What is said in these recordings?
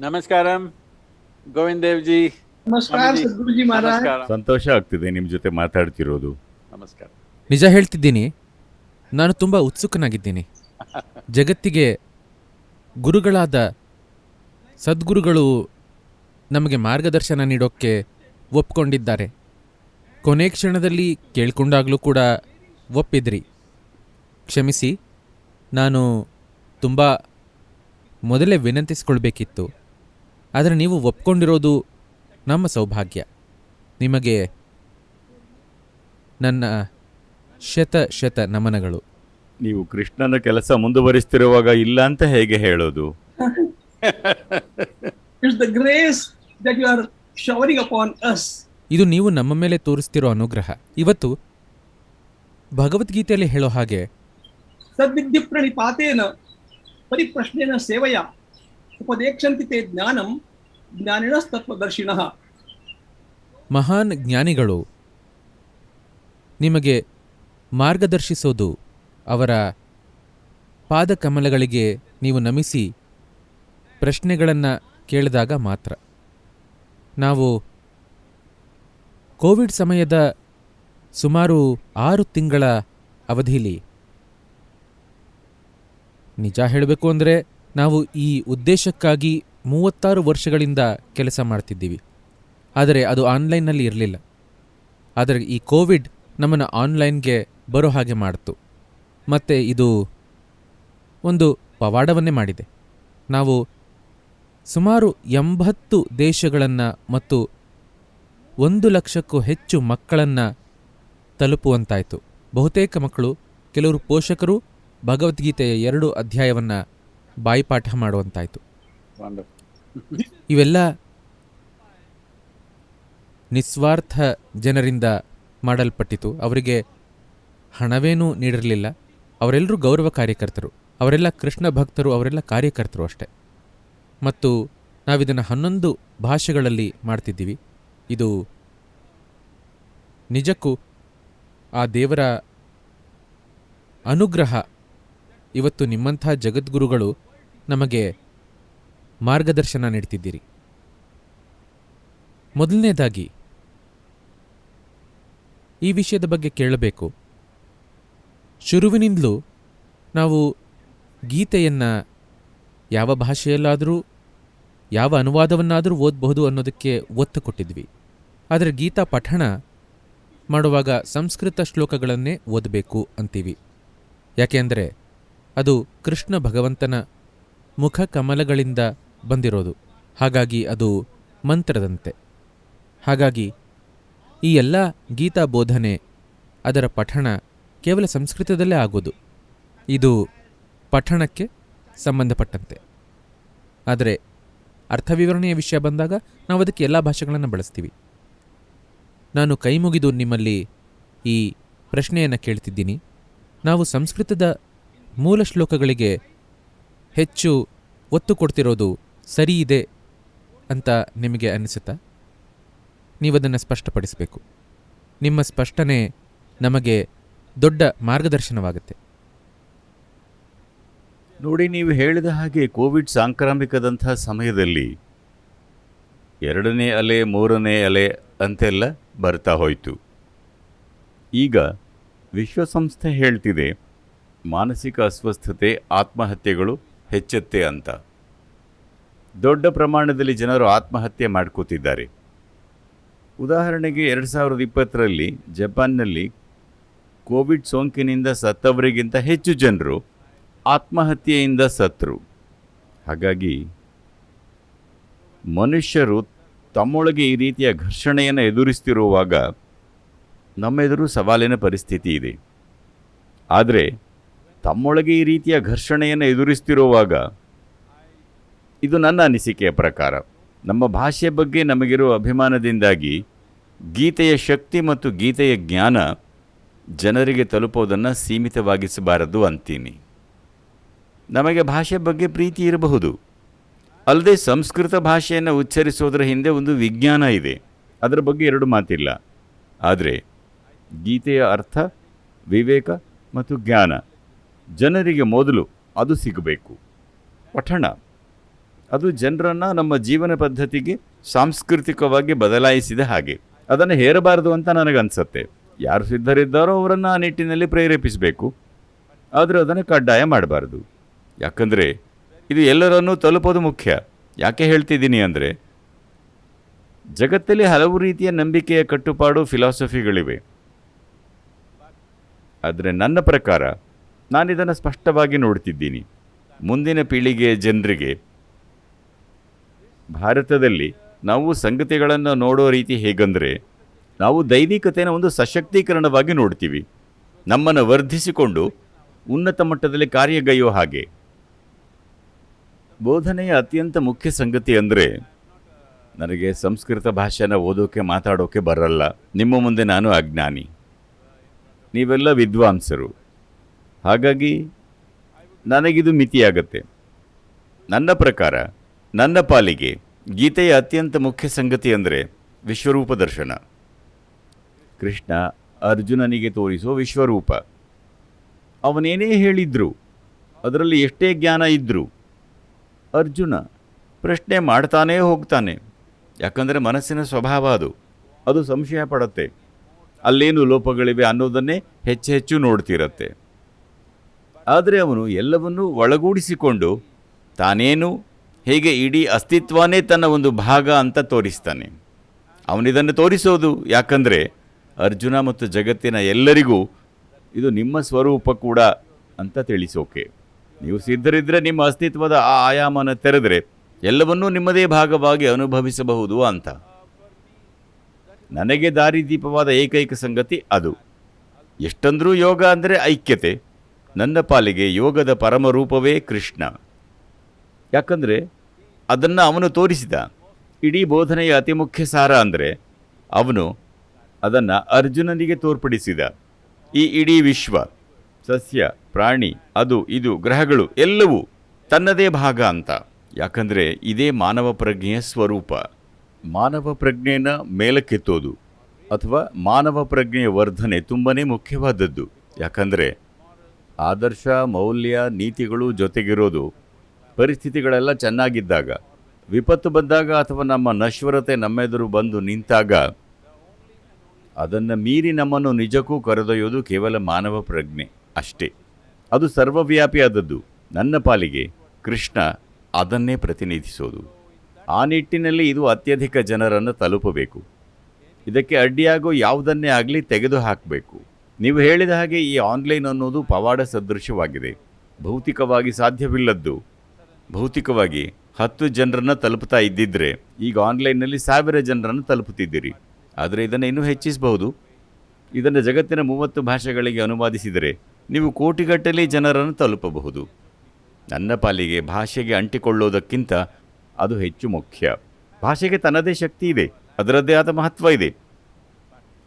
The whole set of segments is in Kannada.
ನಮಸ್ಕಾರಂ. ಗೋವಿಂದ್ ದೇವ್ ಜಿ ನಮಸ್ಕಾರ ಸ್ವಾಮೀಜಿ. ಸದ್ಗುರುಜಿ ಮಹಾರಾಜ್. ನಮಸ್ಕಾರ. ಸಂತೋಷ ಆಗ್ತಿದೆ ನಿಮ್ಮ ಜೊತೆ ಮಾತಾಡ್ತಿರೋದು. ನಮಸ್ಕಾರ. ನಿಜ ಹೇಳ್ತಿದ್ದೀನಿ. ನಾನು ತುಂಬ ಉತ್ಸುಕನಾಗಿದ್ದೀನಿ. ಜಗತ್ತಿಗೆ ಗುರುಗಳಾದ ಸದ್ಗುರುಗಳು ನಮಗೆ ಮಾರ್ಗದರ್ಶನ ನೀಡೋಕ್ಕೆ ಒಪ್ಕೊಂಡಿದ್ದಾರೆ. ಕೊನೆ ಕ್ಷಣದಲ್ಲಿ ಕೇಳ್ಕೊಂಡಾಗಲೂ ಕೂಡ ಒಪ್ಪಿದ್ರಿ. ಕ್ಷಮಿಸಿ. ನಾನು ತುಂಬ ಮೊದಲೇ ವಿನಂತಿಸ್ಕೊಳ್ಬೇಕಿತ್ತು. ಆದರೆ ನೀವು ಒಪ್ಕೊಂಡಿರೋದು ನಮ್ಮ ಸೌಭಾಗ್ಯ. ನಿಮಗೆ ನನ್ನ ಶತ ಶತ ನಮನಗಳು. ನೀವು ಕೃಷ್ಣನ ಕೆಲಸ ಮುಂದುವರಿಸ್ತಿರುವಾಗ ಇಲ್ಲ ಅಂತ ಹೇಗೆ ಹೇಳೋದು? ಇದು ನೀವು ನಮ್ಮ ಮೇಲೆ ತೋರಿಸ್ತಿರೋ ಅನುಗ್ರಹ. ಇವತ್ತು ಭಗವದ್ಗೀತೆಯಲ್ಲಿ ಹೇಳೋ ಹಾಗೆ ಸದ್ವಿದ್ಯು ಪ್ರಣಿಪಾತೇನ ಪರಿಪ್ರಶ್ನೇನ ಸೇವೆಯ. ಉಪದೇಕ್ಷಂತಿತೆ ಜ್ಞಾನಂ ಮಹಾನ್ ಜ್ಞಾನಿಗಳು ನಿಮಗೆ ಮಾರ್ಗದರ್ಶಿಸೋದು ಅವರ ಪಾದಕಮಲಗಳಿಗೆ ನೀವು ನಮಿಸಿ ಪ್ರಶ್ನೆಗಳನ್ನು ಕೇಳಿದಾಗ ಮಾತ್ರ. ನಾವು ಕೋವಿಡ್ ಸಮಯದ ಸುಮಾರು ಆರು ತಿಂಗಳ ಅವಧಿಲಿ ನಿಜ ಹೇಳಬೇಕು ಅಂದರೆ ನಾವು ಈ ಉದ್ದೇಶಕ್ಕಾಗಿ ಮೂವತ್ತಾರು ವರ್ಷಗಳಿಂದ ಕೆಲಸ ಮಾಡ್ತಿದ್ದೀವಿ. ಆದರೆ ಅದು ಆನ್ಲೈನ್ನಲ್ಲಿ ಇರಲಿಲ್ಲ. ಆದರೆ ಈ ಕೋವಿಡ್ ನಮ್ಮನ್ನು ಆನ್ಲೈನ್ಗೆ ಬರೋ ಹಾಗೆ ಮಾಡಿತು. ಮತ್ತು ಇದು ಒಂದು ಪವಾಡವನ್ನೇ ಮಾಡಿದೆ. ನಾವು ಸುಮಾರು ಎಂಬತ್ತು ದೇಶಗಳನ್ನು ಮತ್ತು ಒಂದು ಲಕ್ಷಕ್ಕೂ ಹೆಚ್ಚು ಮಕ್ಕಳನ್ನು ತಲುಪುವಂತಾಯಿತು. ಬಹುತೇಕ ಮಕ್ಕಳು, ಕೆಲವರು ಪೋಷಕರು, ಭಗವದ್ಗೀತೆಯ ಎರಡು ಅಧ್ಯಾಯವನ್ನು ಬಾಯಿಪಾಠ ಮಾಡುವಂತಾಯಿತು. ಇವೆಲ್ಲ ನಿಸ್ವಾರ್ಥ ಜನರಿಂದ ಮಾಡಲ್ಪಟ್ಟಿತು. ಅವರಿಗೆ ಹಣವೇನೂ ನೀಡಿರಲಿಲ್ಲ. ಅವರೆಲ್ಲರೂ ಗೌರವ ಕಾರ್ಯಕರ್ತರು. ಅವರೆಲ್ಲ ಕೃಷ್ಣ ಭಕ್ತರು, ಅವರೆಲ್ಲ ಕಾರ್ಯಕರ್ತರು ಅಷ್ಟೆ. ಮತ್ತು ನಾವಿದನ್ನು ಹನ್ನೊಂದು ಭಾಷೆಗಳಲ್ಲಿ ಮಾಡ್ತಿದ್ದೀವಿ. ಇದು ನಿಜಕ್ಕೂ ಆ ದೇವರ ಅನುಗ್ರಹ. ಇವತ್ತು ನಿಮ್ಮಂಥ ಜಗದ್ಗುರುಗಳು ನಮಗೆ ಮಾರ್ಗದರ್ಶನ ನೀಡ್ತಿದ್ದೀರಿ. ಮೊದಲನೇದಾಗಿ, ಈ ವಿಷಯದ ಬಗ್ಗೆ ಕೇಳಬೇಕು. ಶುರುವಿನಿಂದಲೂ ನಾವು ಗೀತೆಯನ್ನು ಯಾವ ಭಾಷೆಯಲ್ಲಾದರೂ, ಯಾವ ಅನುವಾದವನ್ನಾದರೂ ಓದಬಹುದು ಅನ್ನೋದಕ್ಕೆ ಒತ್ತು ಕೊಟ್ಟಿದ್ವಿ. ಆದರೆ ಗೀತಾ ಪಠಣ ಮಾಡುವಾಗ ಸಂಸ್ಕೃತ ಶ್ಲೋಕಗಳನ್ನೇ ಓದಬೇಕು ಅಂತೀವಿ. ಯಾಕೆಂದರೆ ಅದು ಕೃಷ್ಣ ಭಗವಂತನ ಮುಖ ಕಮಲಗಳಿಂದ ಬಂದಿರೋದು. ಹಾಗಾಗಿ ಅದು ಮಂತ್ರದಂತೆ. ಹಾಗಾಗಿ ಈ ಎಲ್ಲ ಗೀತಾ ಬೋಧನೆ ಅದರ ಪಠಣ ಕೇವಲ ಸಂಸ್ಕೃತದಲ್ಲೇ ಆಗೋದು. ಇದು ಪಠಣಕ್ಕೆ ಸಂಬಂಧಪಟ್ಟಂತೆ. ಆದರೆ ಅರ್ಥವಿವರಣೆಯ ವಿಷಯ ಬಂದಾಗ ನಾವು ಅದಕ್ಕೆ ಎಲ್ಲ ಭಾಷೆಗಳನ್ನು ಬಳಸ್ತೀವಿ. ನಾನು ಕೈ ಮುಗಿದು ನಿಮ್ಮಲ್ಲಿ ಈ ಪ್ರಶ್ನೆಯನ್ನು ಕೇಳ್ತಿದ್ದೀನಿ. ನಾವು ಸಂಸ್ಕೃತದ ಮೂಲ ಶ್ಲೋಕಗಳಿಗೆ ಹೆಚ್ಚು ಒತ್ತು ಕೊಡ್ತಿರೋದು ಸರಿ ಇದೆ ಅಂತ ನಿಮಗೆ ಅನಿಸುತ್ತಾ? ನೀವದನ್ನು ಸ್ಪಷ್ಟಪಡಿಸಬೇಕು. ನಿಮ್ಮ ಸ್ಪಷ್ಟನೆ ನಮಗೆ ದೊಡ್ಡ ಮಾರ್ಗದರ್ಶನವಾಗುತ್ತೆ. ನೋಡಿ, ನೀವು ಹೇಳಿದ ಹಾಗೆ ಕೋವಿಡ್ ಸಾಂಕ್ರಾಮಿಕದಂಥ ಸಮಯದಲ್ಲಿ ಎರಡನೇ ಅಲೆ, ಮೂರನೇ ಅಲೆ ಅಂತೆಲ್ಲ ಬರ್ತಾ ಹೋಯಿತು. ಈಗ ವಿಶ್ವಸಂಸ್ಥೆ ಹೇಳ್ತಿದೆ, ಮಾನಸಿಕ ಅಸ್ವಸ್ಥತೆ, ಆತ್ಮಹತ್ಯೆಗಳು ಹೆಚ್ಚತ್ತೆ ಅಂತ. ದೊಡ್ಡ ಪ್ರಮಾಣದಲ್ಲಿ ಜನರು ಆತ್ಮಹತ್ಯೆ ಮಾಡ್ಕೋತಿದ್ದಾರೆ. ಉದಾಹರಣೆಗೆ ಎರಡು ಸಾವಿರದ ಇಪ್ಪತ್ತರಲ್ಲಿ ಜಪಾನ್ನಲ್ಲಿ ಕೋವಿಡ್ ಸೋಂಕಿನಿಂದ ಸತ್ತವರಿಗಿಂತ ಹೆಚ್ಚು ಜನರು ಆತ್ಮಹತ್ಯೆಯಿಂದ ಸತ್ತರು ಹಾಗಾಗಿ ಮನುಷ್ಯರು ತಮ್ಮೊಳಗೆ ಈ ರೀತಿಯ ಘರ್ಷಣೆಯನ್ನು ಎದುರಿಸ್ತಿರುವಾಗ ನಮ್ಮೆದುರು ಸವಾಲಿನ ಪರಿಸ್ಥಿತಿ ಇದೆ. ಆದರೆ ತಮ್ಮೊಳಗೆ ಈ ರೀತಿಯ ಘರ್ಷಣೆಯನ್ನು ಎದುರಿಸ್ತಿರುವಾಗ ಇದು ನನ್ನ ಅನಿಸಿಕೆಯ ಪ್ರಕಾರ. ನಮ್ಮ ಭಾಷೆಯ ಬಗ್ಗೆ ನಮಗಿರುವ ಅಭಿಮಾನದಿಂದಾಗಿ ಗೀತೆಯ ಶಕ್ತಿ ಮತ್ತು ಗೀತೆಯ ಜ್ಞಾನ ಜನರಿಗೆ ತಲುಪೋದನ್ನು ಸೀಮಿತವಾಗಿಸಬಾರದು ಅಂತೀನಿ. ನಮಗೆ ಭಾಷೆ ಬಗ್ಗೆ ಪ್ರೀತಿ ಇರಬಹುದು. ಅಲ್ಲದೆ ಸಂಸ್ಕೃತ ಭಾಷೆಯನ್ನು ಉಚ್ಚರಿಸೋದರ ಹಿಂದೆ ಒಂದು ವಿಜ್ಞಾನ ಇದೆ. ಅದರ ಬಗ್ಗೆ ಎರಡು ಮಾತಿಲ್ಲ. ಆದರೆ ಗೀತೆಯ ಅರ್ಥ, ವಿವೇಕ ಮತ್ತು ಜ್ಞಾನ. ಜನರಿಗೆ ಮೊದಲು ಅದು ಸಿಗಬೇಕು. ಪಠಣ. ಅದು ಜನರನ್ನು ನಮ್ಮ ಜೀವನ ಪದ್ಧತಿಗೆ ಸಾಂಸ್ಕೃತಿಕವಾಗಿ ಬದಲಾಯಿಸಿದ ಹಾಗೆ. ಅದನ್ನು ಹೇರಬಾರದು ಅಂತ ನನಗನ್ಸುತ್ತೆ. ಯಾರು ಸಿದ್ಧರಿದ್ದಾರೋ ಅವರನ್ನು ಆ ನಿಟ್ಟಿನಲ್ಲಿ ಪ್ರೇರೇಪಿಸಬೇಕು. ಆದರೆ ಅದನ್ನು ಕಡ್ಡಾಯ ಮಾಡಬಾರ್ದು. ಯಾಕಂದರೆ ಇದು ಎಲ್ಲರನ್ನೂ ತಲುಪೋದು ಮುಖ್ಯ. ಯಾಕೆ ಹೇಳ್ತಿದ್ದೀನಿ ಅಂದರೆ, ಜಗತ್ತಲ್ಲಿ ಹಲವು ರೀತಿಯ ನಂಬಿಕೆಯ ಕಟ್ಟುಪಾಡು ಫಿಲಾಸಫಿಗಳಿವೆ. ಆದರೆ ನನ್ನ ಪ್ರಕಾರ ನಾನಿದನ್ನು ಸ್ಪಷ್ಟವಾಗಿ ನೋಡ್ತಿದ್ದೀನಿ. ಮುಂದಿನ ಪೀಳಿಗೆಯ ಜನರಿಗೆ ಭಾರತದಲ್ಲಿ ನಾವು ಸಂಗತಿಗಳನ್ನು ನೋಡೋ ರೀತಿ ಹೇಗಂದರೆ, ನಾವು ದೈವಿಕತೆಯನ್ನು ಒಂದು ಸಶಕ್ತೀಕರಣವಾಗಿ ನೋಡ್ತೀವಿ. ನಮ್ಮನ್ನು ವರ್ಧಿಸಿಕೊಂಡು ಉನ್ನತ ಮಟ್ಟದಲ್ಲಿ ಕಾರ್ಯಗೈಯೋ ಹಾಗೆ. ಬೋಧನೆಯ ಅತ್ಯಂತ ಮುಖ್ಯ ಸಂಗತಿ ಅಂದರೆ, ನನಗೆ ಸಂಸ್ಕೃತ ಭಾಷೆನ ಓದೋಕೆ, ಮಾತಾಡೋಕೆ ಬರಲ್ಲ. ನಿಮ್ಮ ಮುಂದೆ ನಾನು ಅಜ್ಞಾನಿ. ನೀವೆಲ್ಲ ವಿದ್ವಾಂಸರು. ಹಾಗಾಗಿ ನನಗಿದು ಮಿತಿಯಾಗತ್ತೆ. ನನ್ನ ಪ್ರಕಾರ ನನ್ನ ಪಾಲಿಗೆ ಗೀತೆಯ ಅತ್ಯಂತ ಮುಖ್ಯ ಸಂಗತಿ ಅಂದರೆ ವಿಶ್ವರೂಪ ದರ್ಶನ. ಕೃಷ್ಣ ಅರ್ಜುನನಿಗೆ ತೋರಿಸೋ ವಿಶ್ವರೂಪ. ಅವನೇನೇ ಹೇಳಿದ್ರು, ಅದರಲ್ಲಿ ಎಷ್ಟೇ ಜ್ಞಾನ ಇದ್ದರೂ ಅರ್ಜುನ ಪ್ರಶ್ನೆ ಮಾಡ್ತಾನೇ ಹೋಗ್ತಾನೆ. ಯಾಕಂದರೆ ಮನಸ್ಸಿನ ಸ್ವಭಾವ ಅದು. ಅದು ಸಂಶಯ ಪಡತ್ತೆ. ಅಲ್ಲೇನು ಲೋಪಗಳಿವೆ ಅನ್ನೋದನ್ನೇ ಹೆಚ್ಚು ಹೆಚ್ಚು ನೋಡ್ತಿರತ್ತೆ. ಆದರೆ ಅವನು ಎಲ್ಲವನ್ನೂ ಒಳಗೂಡಿಸಿಕೊಂಡು ತಾನೇನು ಹೇಗೆ ಇಡೀ ಅಸ್ತಿತ್ವನೇ ತನ್ನ ಒಂದು ಭಾಗ ಅಂತ ತೋರಿಸ್ತಾನೆ. ಅವನಿದನ್ನು ತೋರಿಸೋದು ಯಾಕಂದರೆ ಅರ್ಜುನ ಮತ್ತು ಜಗತ್ತಿನ ಎಲ್ಲರಿಗೂ ಇದು ನಿಮ್ಮ ಸ್ವರೂಪ ಕೂಡ ಅಂತ ತಿಳಿಸೋಕೆ. ನೀವು ಸಿದ್ಧರಿದ್ದರೆ ನಿಮ್ಮ ಅಸ್ತಿತ್ವದ ಆ ಆಯಾಮನ ತೆರೆದರೆ ಎಲ್ಲವನ್ನೂ ನಿಮ್ಮದೇ ಭಾಗವಾಗಿ ಅನುಭವಿಸಬಹುದು ಅಂತ. ನನಗೆ ದಾರಿದೀಪವಾದ ಏಕೈಕ ಸಂಗತಿ ಅದು. ಎಷ್ಟಂದ್ರೂ ಯೋಗ ಅಂದರೆ ಐಕ್ಯತೆ. ನನ್ನ ಪಾಲಿಗೆ ಯೋಗದ ಪರಮರೂಪವೇ ಕೃಷ್ಣ. ಯಾಕಂದರೆ ಅದನ್ನು ಅವನು ತೋರಿಸಿದ. ಇಡೀ ಬೋಧನೆಯ ಅತಿ ಮುಖ್ಯ ಸಾರ ಅಂದರೆ ಅವನು ಅದನ್ನು ಅರ್ಜುನನಿಗೆ ತೋರ್ಪಡಿಸಿದ. ಈ ಇಡೀ ವಿಶ್ವ, ಸಸ್ಯ, ಪ್ರಾಣಿ, ಅದು, ಇದು, ಗ್ರಹಗಳು ಎಲ್ಲವೂ ತನ್ನದೇ ಭಾಗ ಅಂತ. ಯಾಕಂದರೆ ಇದೇ ಮಾನವ ಪ್ರಜ್ಞೆಯ ಸ್ವರೂಪ. ಮಾನವ ಪ್ರಜ್ಞೆಯನ್ನು ಮೇಲಕ್ಕೆತ್ತೋದು ಅಥವಾ ಮಾನವ ಪ್ರಜ್ಞೆಯ ವರ್ಧನೆ ತುಂಬನೇ ಮುಖ್ಯವಾದದ್ದು. ಯಾಕಂದರೆ ಆದರ್ಶ, ಮೌಲ್ಯ, ನೀತಿಗಳು ಜೊತೆಗಿರೋದು ಪರಿಸ್ಥಿತಿಗಳೆಲ್ಲ ಚೆನ್ನಾಗಿದ್ದಾಗ, ವಿಪತ್ತು ಬಂದಾಗ ಅಥವಾ ನಮ್ಮ ನಶ್ವರತೆ ನಮ್ಮೆದುರು ಬಂದು ನಿಂತಾಗ, ಅದನ್ನು ಮೀರಿ ನಮ್ಮನ್ನು ನಿಜಕ್ಕೂ ಕರೆದೊಯ್ಯೋದು ಕೇವಲ ಮಾನವ ಪ್ರಜ್ಞೆ ಅಷ್ಟೇ. ಅದು ಸರ್ವವ್ಯಾಪಿಯಾದದ್ದು ನನ್ನ ಪಾಲಿಗೆ ಕೃಷ್ಣ ಅದನ್ನೇ ಪ್ರತಿನಿಧಿಸೋದು. ಆ ನಿಟ್ಟಿನಲ್ಲಿ ಇದು ಅತ್ಯಧಿಕ ಜನರನ್ನು ತಲುಪಬೇಕು. ಇದಕ್ಕೆ ಅಡ್ಡಿಯಾಗೋ ಯಾವುದನ್ನೇ ಆಗಲಿ ತೆಗೆದು ಹಾಕಬೇಕು ನೀವು ಹೇಳಿದ ಹಾಗೆ ಈ ಆನ್ಲೈನ್ ಅನ್ನೋದು ಪವಾಡ ಸದೃಶವಾಗಿದೆ. ಭೌತಿಕವಾಗಿ ಸಾಧ್ಯವಿಲ್ಲದ್ದು. ಭೌತಿಕವಾಗಿ ಹತ್ತು ಜನರನ್ನು ತಲುಪ್ತಾ ಇದ್ದಿದ್ದರೆ ಈಗ ಆನ್ಲೈನ್ನಲ್ಲಿ ಸಾವಿರ ಜನರನ್ನು ತಲುಪುತ್ತಿದ್ದೀರಿ. ಆದರೆ ಇದನ್ನು ಇನ್ನೂ ಹೆಚ್ಚಿಸಬಹುದು. ಇದನ್ನು ಜಗತ್ತಿನ ಮೂವತ್ತು ಭಾಷೆಗಳಿಗೆ ಅನುವಾದಿಸಿದರೆ ನೀವು ಕೋಟಿಗಟ್ಟಲೆ ಜನರನ್ನು ತಲುಪಬಹುದು. ನನ್ನ ಪಾಲಿಗೆ ಭಾಷೆಗೆ ಅಂಟಿಕೊಳ್ಳೋದಕ್ಕಿಂತ ಅದು ಹೆಚ್ಚು ಮುಖ್ಯ. ಭಾಷೆಗೆ ತನ್ನದೇ ಶಕ್ತಿ ಇದೆ, ಅದರದ್ದೇ ಆದ ಮಹತ್ವ ಇದೆ.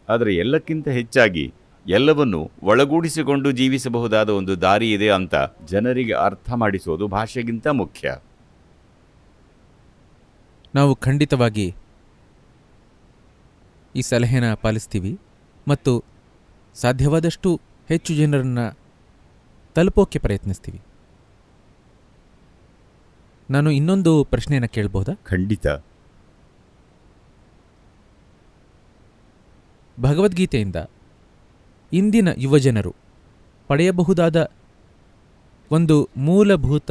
ಆದರೆ ಎಲ್ಲಕ್ಕಿಂತ ಹೆಚ್ಚಾಗಿ ಎಲ್ಲವನ್ನು ಒಳಗೂಡಿಸಿಕೊಂಡು ಜೀವಿಸಬಹುದಾದ ಒಂದು ದಾರಿ ಇದೆ ಅಂತ ಜನರಿಗೆ ಅರ್ಥ ಮಾಡಿಸೋದು ಭಾಷೆಗಿಂತ ಮುಖ್ಯ. ನಾವು ಖಂಡಿತವಾಗಿ ಈ ಸಲಹೆನ ಪಾಲಿಸ್ತೀವಿ ಮತ್ತು ಸಾಧ್ಯವಾದಷ್ಟು ಹೆಚ್ಚು ಜನರನ್ನು ತಲುಪೋಕ್ಕೆ ಪ್ರಯತ್ನಿಸ್ತೀವಿ. ನಾನು ಇನ್ನೊಂದು ಪ್ರಶ್ನೆಯನ್ನು ಕೇಳಬಹುದಾ ಖಂಡಿತ. ಭಗವದ್ಗೀತೆಯಿಂದ ಇಂದಿನ ಯುವಜನರು ಪಡೆಯಬಹುದಾದ ಒಂದು ಮೂಲಭೂತ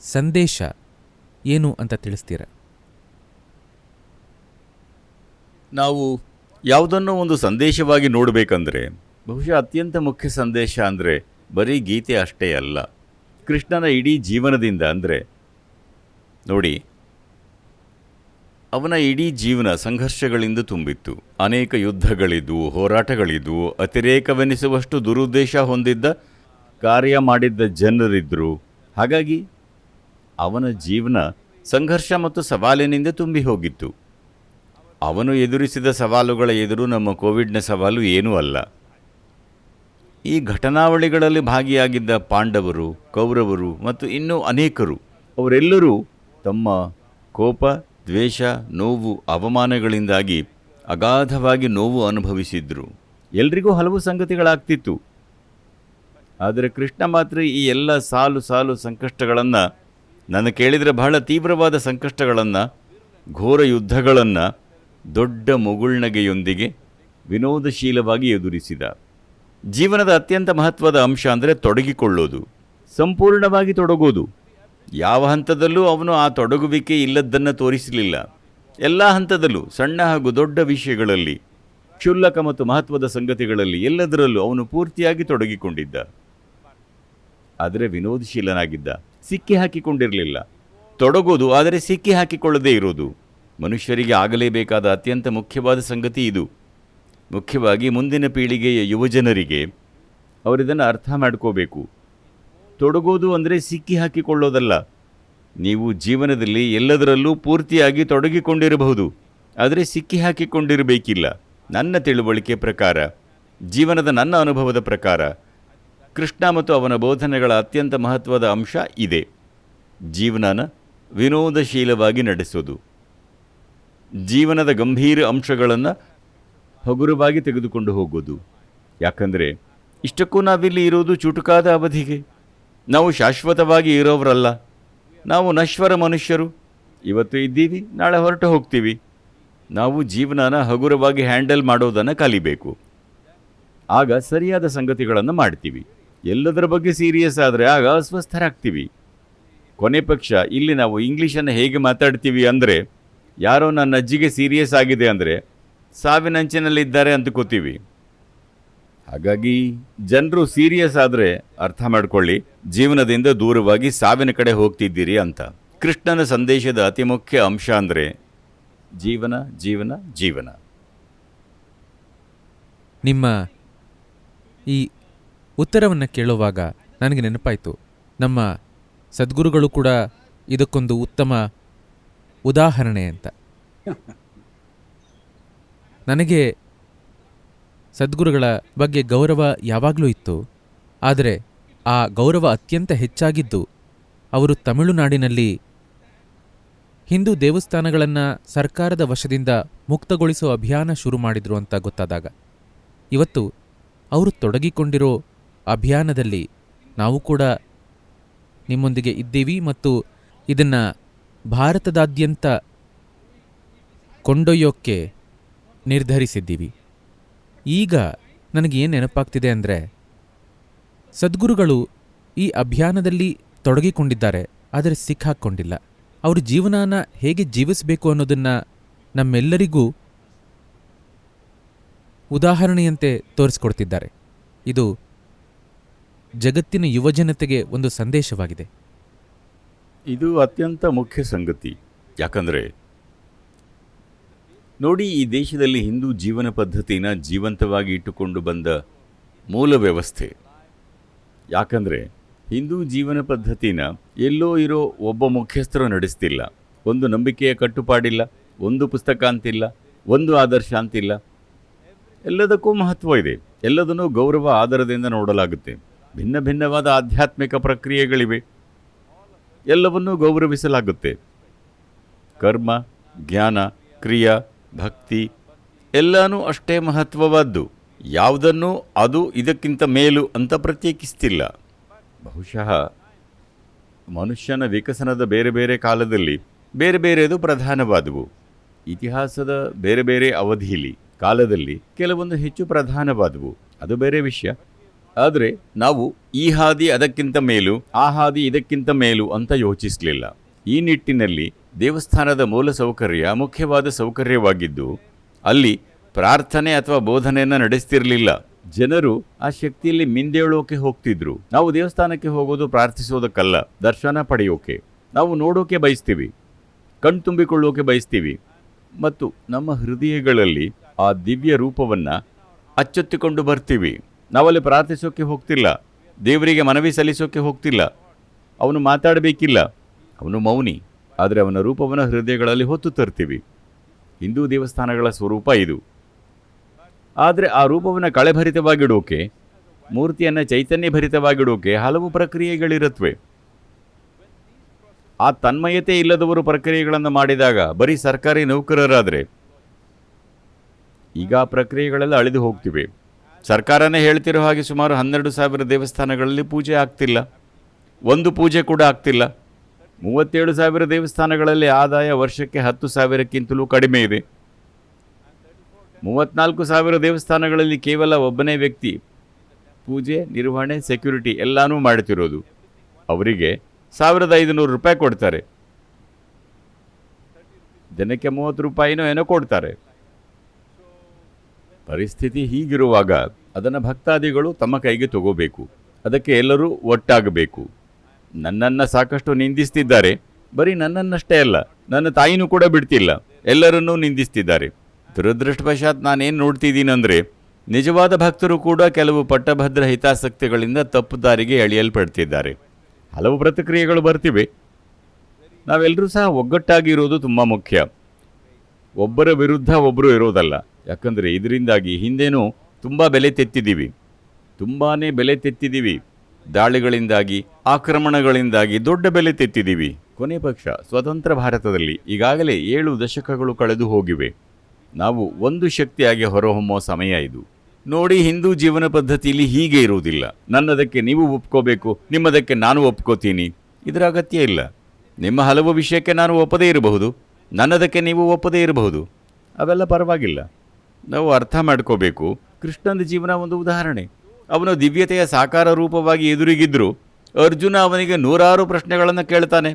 ಸಂದೇಶ ಏನು ಅಂತ ತಿಳಿಸ್ತೀರ? ನಾವು ಯಾವುದನ್ನು ಒಂದು ಸಂದೇಶವಾಗಿ ನೋಡಬೇಕಂದ್ರೆ, ಬಹುಶಃ ಅತ್ಯಂತ ಮುಖ್ಯ ಸಂದೇಶ ಅಂದರೆ ಬರೀ ಗೀತೆ ಅಷ್ಟೇ ಅಲ್ಲ. ಕೃಷ್ಣನ ಇಡೀ ಜೀವನದಿಂದ ಅಂದರೆ ನೋಡಿ ಅವನ ಇಡೀ ಜೀವನ ಸಂಘರ್ಷಗಳಿಂದ ತುಂಬಿತ್ತು. ಅನೇಕ ಯುದ್ಧಗಳಿದ್ದು, ಹೋರಾಟಗಳಿದ್ದು, ಅತಿರೇಕವೆನಿಸುವಷ್ಟು ದುರುದ್ದೇಶ ಹೊಂದಿದ್ದ ಕಾರ್ಯ ಮಾಡಿದ್ದ ಜನರಿದ್ದರು ಹಾಗಾಗಿ ಅವನ ಜೀವನ ಸಂಘರ್ಷ ಮತ್ತು ಸವಾಲಿನಿಂದ ತುಂಬಿ ಹೋಗಿತ್ತು. ಅವನು ಎದುರಿಸಿದ ಸವಾಲುಗಳ ಎದುರು ನಮ್ಮ ಕೋವಿಡ್ನ ಸವಾಲು ಏನೂ ಅಲ್ಲ. ಈ ಘಟನಾವಳಿಗಳಲ್ಲಿ ಭಾಗಿಯಾಗಿದ್ದ ಪಾಂಡವರು, ಕೌರವರು ಮತ್ತು ಇನ್ನೂ ಅನೇಕರು, ಅವರೆಲ್ಲರೂ ತಮ್ಮ ಕೋಪ ದ್ವೇಷ, ನೋವು, ಅವಮಾನಗಳಿಂದಾಗಿ ಅಗಾಧವಾಗಿ ನೋವು ಅನುಭವಿಸಿದ್ರು. ಎಲ್ರಿಗೂ ಹಲವು ಸಂಗತಿಗಳಾಗ್ತಿತ್ತು. ಆದರೆ ಕೃಷ್ಣ ಮಾತ್ರ ಈ ಎಲ್ಲ ಸಾಲು ಸಾಲು ಸಂಕಷ್ಟಗಳನ್ನು, ನನ್ನ ಕೇಳಿದರೆ ಬಹಳ ತೀವ್ರವಾದ ಸಂಕಷ್ಟಗಳನ್ನು, ಘೋರ ಯುದ್ಧಗಳನ್ನು ದೊಡ್ಡ ಮುಗುಳ್ನಗೆಯೊಂದಿಗೆ ವಿನೋದಶೀಲವಾಗಿ ಎದುರಿಸಿದ. ಜೀವನದ ಅತ್ಯಂತ ಮಹತ್ವದ ಅಂಶ ಅಂದರೆ ತೊಡಗಿಕೊಳ್ಳೋದು, ಸಂಪೂರ್ಣವಾಗಿ ತೊಡಗೋದು. ಯಾವ ಹಂತದಲ್ಲೂ ಅವನು ಆ ತೊಡಗುವಿಕೆ ಇಲ್ಲದ್ದನ್ನು ತೋರಿಸಲಿಲ್ಲ. ಎಲ್ಲ ಹಂತದಲ್ಲೂ ಸಣ್ಣ ಹಾಗೂ ದೊಡ್ಡ ವಿಷಯಗಳಲ್ಲಿ, ಕ್ಷುಲ್ಲಕ ಮತ್ತು ಮಹತ್ವದ ಸಂಗತಿಗಳಲ್ಲಿ ಎಲ್ಲದರಲ್ಲೂ ಅವನು ಪೂರ್ತಿಯಾಗಿ ತೊಡಗಿಕೊಂಡಿದ್ದ. ಆದರೆ ವಿನೋದಶೀಲನಾಗಿದ್ದ. ಸಿಕ್ಕಿ ಹಾಕಿಕೊಂಡಿರಲಿಲ್ಲ. ತೊಡಗೋದು ಆದರೆ ಸಿಕ್ಕಿ ಹಾಕಿಕೊಳ್ಳದೇ ಇರೋದು. ಮನುಷ್ಯರಿಗೆ ಆಗಲೇಬೇಕಾದ ಅತ್ಯಂತ ಮುಖ್ಯವಾದ ಸಂಗತಿ ಇದು. ಮುಖ್ಯವಾಗಿ ಮುಂದಿನ ಪೀಳಿಗೆಯ ಯುವಜನರಿಗೆ ಅವರಿದನ್ನು ಅರ್ಥ ಮಾಡ್ಕೋಬೇಕು. ತೊಡಗೋದು ಅಂದರೆ ಸಿಕ್ಕಿ ಹಾಕಿಕೊಳ್ಳೋದಲ್ಲ. ನೀವು ಜೀವನದಲ್ಲಿ ಎಲ್ಲದರಲ್ಲೂ ಪೂರ್ತಿಯಾಗಿ ತೊಡಗಿಕೊಂಡಿರಬಹುದು. ಆದರೆ ಸಿಕ್ಕಿ ಹಾಕಿಕೊಂಡಿರಬೇಕಿಲ್ಲ. ನನ್ನ ತಿಳುವಳಿಕೆ ಪ್ರಕಾರ, ಜೀವನದ ನನ್ನ ಅನುಭವದ ಪ್ರಕಾರ, ಕೃಷ್ಣ ಮತ್ತು ಅವನ ಬೋಧನೆಗಳ ಅತ್ಯಂತ ಮಹತ್ವದ ಅಂಶ ಇದೆ. ಜೀವನನ ವಿನೋದಶೀಲವಾಗಿ ನಡೆಸೋದು. ಜೀವನದ ಗಂಭೀರ ಅಂಶಗಳನ್ನು ಹಗುರವಾಗಿ ತೆಗೆದುಕೊಂಡು ಹೋಗೋದು. ಯಾಕಂದರೆ, ಇಷ್ಟಕ್ಕೂ ನಾವಿಲ್ಲಿ ಇರೋದು ಚುಟುಕಾದ ಅವಧಿಗೆ. ನಾವು ಶಾಶ್ವತವಾಗಿ ಇರೋವ್ರಲ್ಲ. ನಾವು ನಶ್ವರ ಮನುಷ್ಯರು. ಇವತ್ತು ಇದ್ದೀವಿ, ನಾಳೆ ಹೊರಟು ಹೋಗ್ತೀವಿ. ನಾವು ಜೀವನನ ಹಗುರವಾಗಿ ಹ್ಯಾಂಡಲ್ ಮಾಡೋದನ್ನು ಕಲಿಬೇಕು. ಆಗ ಸರಿಯಾದ ಸಂಗತಿಗಳನ್ನು ಮಾಡ್ತೀವಿ. ಎಲ್ಲದರ ಬಗ್ಗೆ ಸೀರಿಯಸ್ ಆದರೆ ಆಗ ಅಸ್ವಸ್ಥರಾಗ್ತೀವಿ. ಕೊನೆ ಪಕ್ಷ, ಇಲ್ಲಿ ನಾವು ಇಂಗ್ಲೀಷನ್ನು ಹೇಗೆ ಮಾತಾಡ್ತೀವಿ ಅಂದರೆ, ಯಾರೋ ನನ್ನ ಅಜ್ಜಿಗೆ ಸೀರಿಯಸ್ ಆಗಿದೆ ಅಂದರೆ, ಸಾವಿನಂಚಿನಲ್ಲಿದ್ದಾರೆ ಅಂದ್ಕೋತೀವಿ ಹಾಗಾಗಿ ಜನರು ಸೀರಿಯಸ್ ಆದರೆ ಅರ್ಥ ಮಾಡ್ಕೊಳ್ಳಿ, ಜೀವನದಿಂದ ದೂರವಾಗಿ ಸಾವಿನ ಕಡೆ ಹೋಗ್ತಿದ್ದೀರಿ ಅಂತ. ಕೃಷ್ಣನ ಸಂದೇಶದ ಅತಿ ಮುಖ್ಯ ಅಂಶ ಅಂದರೆ ಜೀವನ ಜೀವನ ಜೀವನ. ನಿಮ್ಮ ಈ ಉತ್ತರವನ್ನು ಕೇಳುವಾಗ ನನಗೆ ನೆನಪಾಯಿತು. ನಮ್ಮ ಸದ್ಗುರುಗಳು ಕೂಡ ಇದಕ್ಕೊಂದು ಉತ್ತಮ ಉದಾಹರಣೆ ಅಂತ. ನನಗೆ ಸದ್ಗುರುಗಳ ಬಗ್ಗೆ ಗೌರವ ಯಾವಾಗಲೂ ಇತ್ತು. ಆದರೆ ಆ ಗೌರವ ಅತ್ಯಂತ ಹೆಚ್ಚಾಗಿದ್ದು ಅವರು ತಮಿಳುನಾಡಿನಲ್ಲಿ ಹಿಂದೂ ದೇವಸ್ಥಾನಗಳನ್ನು ಸರ್ಕಾರದ ವಶದಿಂದ ಮುಕ್ತಗೊಳಿಸುವ ಅಭಿಯಾನ ಶುರು ಮಾಡಿದ್ರು ಅಂತ ಗೊತ್ತಾದಾಗ. ಇವತ್ತು ಅವರು ತೊಡಗಿಕೊಂಡಿರೋ ಅಭಿಯಾನದಲ್ಲಿ ನಾವು ಕೂಡ ನಿಮ್ಮೊಂದಿಗೆ ಇದ್ದೀವಿ ಮತ್ತು ಇದನ್ನು ಭಾರತದಾದ್ಯಂತ ಕೊಂಡೊಯ್ಯೋಕ್ಕೆ ನಿರ್ಧರಿಸಿದ್ದೀವಿ. ಈಗ ನನಗೇನು ನೆನಪಾಗ್ತಿದೆ ಅಂದರೆ ಸದ್ಗುರುಗಳು ಈ ಅಭಿಯಾನದಲ್ಲಿ ತೊಡಗಿಕೊಂಡಿದ್ದಾರೆ, ಆದರೆ ಸಿಕ್ಕಾಕ್ಕೊಂಡಿಲ್ಲ ಅವ್ರ ಜೀವನಾನ ಹೇಗೆ ಜೀವಿಸಬೇಕು ಅನ್ನೋದನ್ನು ನಮ್ಮೆಲ್ಲರಿಗೂ ಉದಾಹರಣೆಯಂತೆ ತೋರಿಸ್ಕೊಡ್ತಿದ್ದಾರೆ. ಇದು ಜಗತ್ತಿನ ಯುವಜನತೆಗೆ ಒಂದು ಸಂದೇಶವಾಗಿದೆ. ಇದು ಅತ್ಯಂತ ಮುಖ್ಯ ಸಂಗತಿ. ಯಾಕಂದರೆ ನೋಡಿ, ಈ ದೇಶದಲ್ಲಿ ಹಿಂದೂ ಜೀವನ ಪದ್ಧತಿನ ಜೀವಂತವಾಗಿ ಇಟ್ಟುಕೊಂಡು ಬಂದ ಮೂಲ ವ್ಯವಸ್ಥೆ. ಯಾಕಂದರೆ, ಹಿಂದೂ ಜೀವನ ಪದ್ಧತಿನ ಎಲ್ಲೋ ಇರೋ ಒಬ್ಬ ಮುಖ್ಯಸ್ಥರು ನಡೆಸ್ತಿಲ್ಲ. ಒಂದು ನಂಬಿಕೆಯ ಕಟ್ಟುಪಾಡಿಲ್ಲ, ಒಂದು ಪುಸ್ತಕ ಅಂತಿಲ್ಲ, ಒಂದು ಆದರ್ಶ ಅಂತಿಲ್ಲ. ಎಲ್ಲದಕ್ಕೂ ಮಹತ್ವ ಇದೆ. ಎಲ್ಲದನ್ನು ಗೌರವ ಆಧಾರದಿಂದ ನೋಡಲಾಗುತ್ತೆ. ಭಿನ್ನ ಭಿನ್ನವಾದ ಆಧ್ಯಾತ್ಮಿಕ ಪ್ರಕ್ರಿಯೆಗಳಿವೆ. ಎಲ್ಲವನ್ನೂ ಗೌರವಿಸಲಾಗುತ್ತೆ. ಕರ್ಮ, ಜ್ಞಾನ, ಕ್ರಿಯಾ ಭಕ್ತಿ ಎಲ್ಲನೂ ಅಷ್ಟೇ ಮಹತ್ವವಾದ್ದು. ಯಾವುದನ್ನು ಅದು ಇದಕ್ಕಿಂತ ಮೇಲು ಅಂತ ಪ್ರತ್ಯೇಕಿಸ್ತಿಲ್ಲ. ಬಹುಶಃ ಮನುಷ್ಯನ ವಿಕಸನದ ಬೇರೆ ಬೇರೆ ಕಾಲದಲ್ಲಿ ಬೇರೆ ಬೇರೆದು ಪ್ರಧಾನವಾದವು. ಇತಿಹಾಸದ ಬೇರೆ ಬೇರೆ ಅವಧಿಯಲ್ಲಿ ಕಾಲದಲ್ಲಿ ಕೆಲವೊಂದು ಹೆಚ್ಚು ಪ್ರಧಾನವಾದವು. ಅದು ಬೇರೆ ವಿಷಯ. ಆದರೆ ನಾವು ಈ ಹಾದಿ ಅದಕ್ಕಿಂತ ಮೇಲು, ಆ ಹಾದಿ ಇದಕ್ಕಿಂತ ಮೇಲು ಅಂತ ಯೋಚಿಸಲಿಲ್ಲ. ಈ ನಿಟ್ಟಿನಲ್ಲಿ ದೇವಸ್ಥಾನದ ಮೂಲ ಸೌಕರ್ಯ ಮುಖ್ಯವಾದ ಸೌಕರ್ಯವಾಗಿದ್ದು, ಅಲ್ಲಿ ಪ್ರಾರ್ಥನೆ ಅಥವಾ ಬೋಧನೆಯನ್ನು ನಡೆಸ್ತಿರಲಿಲ್ಲ. ಜನರು ಆ ಶಕ್ತಿಯಲ್ಲಿ ಮಿಂದೇಳೋಕೆ ಹೋಗ್ತಿದ್ರು. ನಾವು ದೇವಸ್ಥಾನಕ್ಕೆ ಹೋಗೋದು, ಪ್ರಾರ್ಥಿಸೋದಕ್ಕಲ್ಲ. ದರ್ಶನ ಪಡೆಯೋಕೆ. ನಾವು ನೋಡೋಕೆ ಬಯಸ್ತೀವಿ. ಕಣ್ತುಂಬಿಕೊಳ್ಳೋಕೆ ಬಯಸ್ತೀವಿ. ಮತ್ತು ನಮ್ಮ ಹೃದಯಗಳಲ್ಲಿ ಆ ದಿವ್ಯ ರೂಪವನ್ನು ಅಚ್ಚೊತ್ತಿಕೊಂಡು ಬರ್ತೀವಿ. ನಾವಲ್ಲಿ ಪ್ರಾರ್ಥಿಸೋಕೆ ಹೋಗ್ತಿಲ್ಲ. ದೇವರಿಗೆ ಮನವಿ ಸಲ್ಲಿಸೋಕೆ ಹೋಗ್ತಿಲ್ಲ. ಅವನು ಮಾತಾಡಬೇಕಿಲ್ಲ. ಅವನು ಮೌನಿ. ಆದರೆ ಅವನ ರೂಪವನ್ನು ಹೃದಯಗಳಲ್ಲಿ ಹೊತ್ತು ತರ್ತೀವಿ. ಹಿಂದೂ ದೇವಸ್ಥಾನಗಳ ಸ್ವರೂಪ ಇದು. ಆದರೆ ಆ ರೂಪವನ್ನು ಕಳೆಭರಿತವಾಗಿಡೋಕೆ, ಮೂರ್ತಿಯನ್ನು ಚೈತನ್ಯಭರಿತವಾಗಿಡೋಕೆ ಹಲವು ಪ್ರಕ್ರಿಯೆಗಳಿರುತ್ತವೆ ಆ ತನ್ಮಯತೆ ಇಲ್ಲದವರು ಪ್ರಕ್ರಿಯೆಗಳನ್ನು ಮಾಡಿದಾಗ ಬರೀ ಸರ್ಕಾರಿ ನೌಕರರಾದರೆ ಈಗ ಆ ಪ್ರಕ್ರಿಯೆಗಳೆಲ್ಲ ಅಳಿದು ಹೋಗ್ತಿವೆ. ಸರ್ಕಾರನೇ ಹೇಳ್ತಿರೋ ಹಾಗೆ ಸುಮಾರು ಹನ್ನೆರಡು ಸಾವಿರ ದೇವಸ್ಥಾನಗಳಲ್ಲಿ ಪೂಜೆ ಆಗ್ತಿಲ್ಲ. ಒಂದು ಪೂಜೆ ಕೂಡ ಆಗ್ತಿಲ್ಲ. ಮೂವತ್ತೇಳು ಸಾವಿರ ದೇವಸ್ಥಾನಗಳಲ್ಲಿ ಆದಾಯ ವರ್ಷಕ್ಕೆ ಹತ್ತು ಸಾವಿರಕ್ಕಿಂತಲೂ ಕಡಿಮೆ ಇದೆ. ಮೂವತ್ನಾಲ್ಕು ಸಾವಿರ ದೇವಸ್ಥಾನಗಳಲ್ಲಿ ಕೇವಲ ಒಬ್ಬನೇ ವ್ಯಕ್ತಿ, ಪೂಜೆ, ನಿರ್ವಹಣೆ, ಸೆಕ್ಯೂರಿಟಿ ಎಲ್ಲನೂ ಮಾಡುತ್ತಿರೋದು ಅವರಿಗೆ ಸಾವಿರದ ಐದುನೂರು ರೂಪಾಯಿ ಕೊಡ್ತಾರೆ. ದಿನಕ್ಕೆ ಮೂವತ್ತು ರೂಪಾಯಿನೋ ಏನೋ ಕೊಡ್ತಾರೆ. ಪರಿಸ್ಥಿತಿ ಹೀಗಿರುವಾಗ ಅದನ್ನು ಭಕ್ತಾದಿಗಳು ತಮ್ಮ ಕೈಗೆ ತಗೋಬೇಕು. ಅದಕ್ಕೆ ಎಲ್ಲರೂ ಒಟ್ಟಾಗಬೇಕು. ನನ್ನನ್ನು ಸಾಕಷ್ಟು ನಿಂದಿಸ್ತಿದ್ದಾರೆ. ಬರೀ ನನ್ನನ್ನಷ್ಟೇ ಅಲ್ಲ, ನನ್ನ ತಾಯಿನೂ ಕೂಡ ಬಿಡ್ತಿಲ್ಲ. ಎಲ್ಲರನ್ನೂ ನಿಂದಿಸ್ತಿದ್ದಾರೆ. ದುರದೃಷ್ಟವಶಾತ್ ನಾನೇನು ನೋಡ್ತಿದ್ದೀನಂದರೆ, ನಿಜವಾದ ಭಕ್ತರು ಕೂಡ ಕೆಲವು ಪಟ್ಟಭದ್ರ ಹಿತಾಸಕ್ತಿಗಳಿಂದ ತಪ್ಪು ದಾರಿಗೆ ಎಳೆಯಲ್ಪಡ್ತಿದ್ದಾರೆ. ಹಲವು ಪ್ರತಿಕ್ರಿಯೆಗಳು ಬರ್ತಿವೆ. ನಾವೆಲ್ಲರೂ ಸಹ ಒಗ್ಗಟ್ಟಾಗಿ ಇರೋದು ತುಂಬ ಮುಖ್ಯ. ಒಬ್ಬರ ವಿರುದ್ಧ ಒಬ್ಬರು ಇರೋದಲ್ಲ. ಯಾಕಂದರೆ ಇದರಿಂದಾಗಿ ಹಿಂದೇನೂ ತುಂಬ ಬೆಲೆ ತೆತ್ತಿದ್ದೀವಿ. ತುಂಬಾ ಬೆಲೆ ತೆತ್ತಿದ್ದೀವಿ. ದಾಳಿಗಳಿಂದಾಗಿ, ಆಕ್ರಮಣಗಳಿಂದಾಗಿ ದೊಡ್ಡ ಬೆಲೆ ತೆತ್ತಿದ್ದೀವಿ. ಕೊನೆ ಪಕ್ಷ ಸ್ವತಂತ್ರ ಭಾರತದಲ್ಲಿ ಈಗಾಗಲೇ ಏಳು ದಶಕಗಳು ಕಳೆದು ಹೋಗಿವೆ. ನಾವು ಒಂದು ಶಕ್ತಿಯಾಗಿ ಹೊರಹೊಮ್ಮೋ ಸಮಯ ಇದು. ನೋಡಿ, ಹಿಂದೂ ಜೀವನ ಪದ್ಧತಿಯಲ್ಲಿ ಹೀಗೆ ಇರುವುದಿಲ್ಲ. ನನ್ನದಕ್ಕೆ ನೀವು ಒಪ್ಕೋಬೇಕು, ನಿಮ್ಮದಕ್ಕೆ ನಾನು ಒಪ್ಕೋತೀನಿ. ಇದರ ಅಗತ್ಯ ಇಲ್ಲ. ನಿಮ್ಮ ಹಲವು ವಿಷಯಕ್ಕೆ ನಾನು ಒಪ್ಪದೇ ಇರಬಹುದು. ನನ್ನದಕ್ಕೆ ನೀವು ಒಪ್ಪದೇ ಇರಬಹುದು. ಅವೆಲ್ಲ ಪರವಾಗಿಲ್ಲ. ನಾವು ಅರ್ಥ ಮಾಡ್ಕೋಬೇಕು. ಕೃಷ್ಣನ ಜೀವನ ಒಂದು ಉದಾಹರಣೆ. ಅವನು ದಿವ್ಯತೆಯ ಸಾಕಾರ ರೂಪವಾಗಿ ಎದುರಿಗಿದ್ರು. ಅರ್ಜುನ ಅವನಿಗೆ ನೂರಾರು ಪ್ರಶ್ನೆಗಳನ್ನು ಕೇಳ್ತಾನೆ.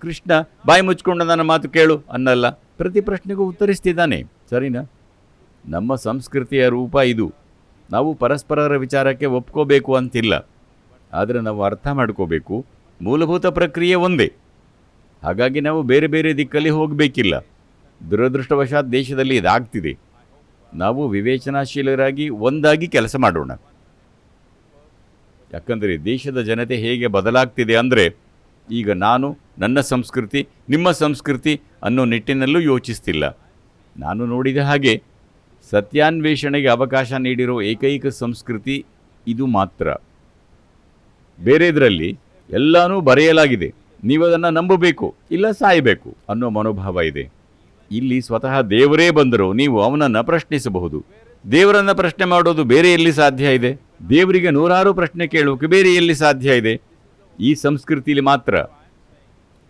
ಕೃಷ್ಣ, ಬಾಯಿ ಮುಚ್ಕೊಂಡು ನನ್ನ ಮಾತು ಕೇಳು ಅನ್ನಲ್ಲ. ಪ್ರತಿ ಪ್ರಶ್ನೆಗೂ ಉತ್ತರಿಸ್ತಿದ್ದಾನೆ. ಸರಿನಾ? ನಮ್ಮ ಸಂಸ್ಕೃತಿಯ ರೂಪ ಇದು. ನಾವು ಪರಸ್ಪರರ ವಿಚಾರಕ್ಕೆ ಒಪ್ಕೋಬೇಕು ಅಂತಿಲ್ಲ. ಆದರೆ ನಾವು ಅರ್ಥ ಮಾಡ್ಕೋಬೇಕು. ಮೂಲಭೂತ ಪ್ರಕ್ರಿಯೆ ಒಂದೇ. ಹಾಗಾಗಿ ನಾವು ಬೇರೆ ಬೇರೆ ದಿಕ್ಕಲ್ಲಿ ಹೋಗಬೇಕಿಲ್ಲ. ದುರದೃಷ್ಟವಶಾತ್ ದೇಶದಲ್ಲಿ ಇದಾಗ್ತಿದೆ. ನಾವು ವಿವೇಚನಾಶೀಲರಾಗಿ ಒಂದಾಗಿ ಕೆಲಸ ಮಾಡೋಣ. ಯಾಕಂದರೆ ದೇಶದ ಜನತೆ ಹೇಗೆ ಬದಲಾಗ್ತಿದೆ ಅಂದರೆ ಈಗ ನಾನು, ನನ್ನ ಸಂಸ್ಕೃತಿ, ನಿಮ್ಮ ಸಂಸ್ಕೃತಿ ಅನ್ನೋ ನಿಟ್ಟಿನಲ್ಲೂ ಯೋಚಿಸ್ತಿಲ್ಲ. ನಾನು ನೋಡಿದ ಹಾಗೆ ಸತ್ಯಾನ್ವೇಷಣೆಗೆ ಅವಕಾಶ ನೀಡಿರೋ ಏಕೈಕ ಸಂಸ್ಕೃತಿ ಇದು ಮಾತ್ರ. ಬೇರೆದರಲ್ಲಿ ಎಲ್ಲಾನೂ ಬರೆಯಲಾಗಿದೆ ನೀವು ಅದನ್ನು ನಂಬಬೇಕು, ಇಲ್ಲ ಸಾಯಬೇಕು ಅನ್ನೋ ಮನೋಭಾವ ಇದೆ. ಇಲ್ಲಿ ಸ್ವತಃ ದೇವರೇ ಬಂದರೂ ನೀವು ಅವನನ್ನು ಪ್ರಶ್ನಿಸಬಹುದು. ದೇವರನ್ನ ಪ್ರಶ್ನೆ ಮಾಡೋದು ಬೇರೆ ಎಲ್ಲಿ ಸಾಧ್ಯ ಇದೆ? ದೇವರಿಗೆ ನೂರಾರು ಪ್ರಶ್ನೆ ಕೇಳೋಕೆ ಬೇರೆ ಎಲ್ಲಿ ಸಾಧ್ಯ ಇದೆ? ಈ ಸಂಸ್ಕೃತಿಯಲ್ಲಿ ಮಾತ್ರ.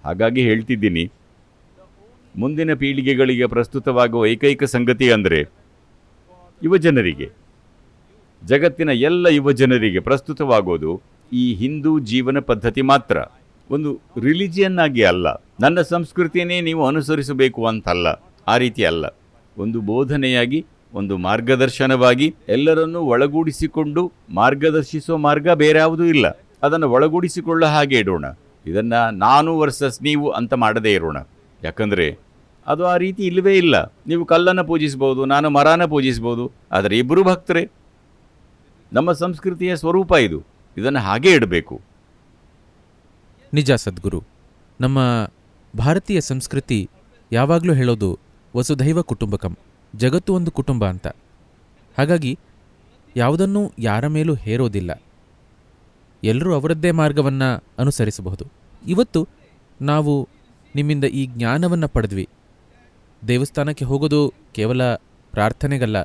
ಹಾಗಾಗಿ ಹೇಳ್ತಿದ್ದೀನಿ. ಮುಂದಿನ ಪೀಳಿಗೆಗಳಿಗೆ ಪ್ರಸ್ತುತವಾಗುವ ಏಕೈಕ ಸಂಗತಿ ಅಂದರೆ ಯುವಜನರಿಗೆ. ಜಗತ್ತಿನ ಎಲ್ಲ ಯುವಜನರಿಗೆ ಪ್ರಸ್ತುತವಾಗೋದು ಈ ಹಿಂದೂ ಜೀವನ ಪದ್ಧತಿ ಮಾತ್ರ. ಒಂದು ರಿಲಿಜಿಯನ್ ಆಗಿ ಅಲ್ಲ. ನನ್ನ ಸಂಸ್ಕೃತಿಯನ್ನೇ ನೀವು ಅನುಸರಿಸಬೇಕು ಅಂತಲ್ಲ. ಆ ರೀತಿ ಅಲ್ಲ. ಒಂದು ಬೋಧನೆಯಾಗಿ ಒಂದು ಮಾರ್ಗದರ್ಶನವಾಗಿ ಎಲ್ಲರನ್ನೂ ಒಳಗೂಡಿಸಿಕೊಂಡು ಮಾರ್ಗದರ್ಶಿಸುವ ಮಾರ್ಗ ಬೇರೆ ಯಾವುದೂ ಇಲ್ಲ. ಅದನ್ನು ಒಳಗೂಡಿಸಿಕೊಳ್ಳ ಹಾಗೆ ಇಡೋಣ. ಇದನ್ನು ನಾನು ವರ್ಸಸ್ ನೀವು ಅಂತ ಮಾಡದೇ ಇರೋಣ. ಯಾಕಂದರೆ ಅದು ಆ ರೀತಿ ಇಲ್ಲವೇ ಇಲ್ಲ. ನೀವು ಕಲ್ಲನ್ನು ಪೂಜಿಸ್ಬೋದು ನಾನು ಮರನ ಪೂಜಿಸ್ಬೋದು ಆದರೆ ಇಬ್ಬರು ಭಕ್ತರೇ. ನಮ್ಮ ಸಂಸ್ಕೃತಿಯ ಸ್ವರೂಪ ಇದು. ಇದನ್ನು ಹಾಗೆ ಇಡಬೇಕು. ನಿಜ ಸದ್ಗುರು. ನಮ್ಮ ಭಾರತೀಯ ಸಂಸ್ಕೃತಿ ಯಾವಾಗಲೂ ಹೇಳೋದು ವಸುಧೈವ ಕುಟುಂಬಕಂ. ಜಗತ್ತು ಒಂದು ಕುಟುಂಬ ಅಂತ. ಹಾಗಾಗಿ ಯಾವುದನ್ನೂ ಯಾರ ಮೇಲೂ ಹೇರೋದಿಲ್ಲ. ಎಲ್ಲರೂ ಅವರದ್ದೇ ಮಾರ್ಗವನ್ನು ಅನುಸರಿಸಬಹುದು. ಇವತ್ತು ನಾವು ನಿಮ್ಮಿಂದ ಈ ಜ್ಞಾನವನ್ನು ಪಡೆದ್ವಿ. ದೇವಸ್ಥಾನಕ್ಕೆ ಹೋಗೋದು ಕೇವಲ ಪ್ರಾರ್ಥನೆಗಲ್ಲ.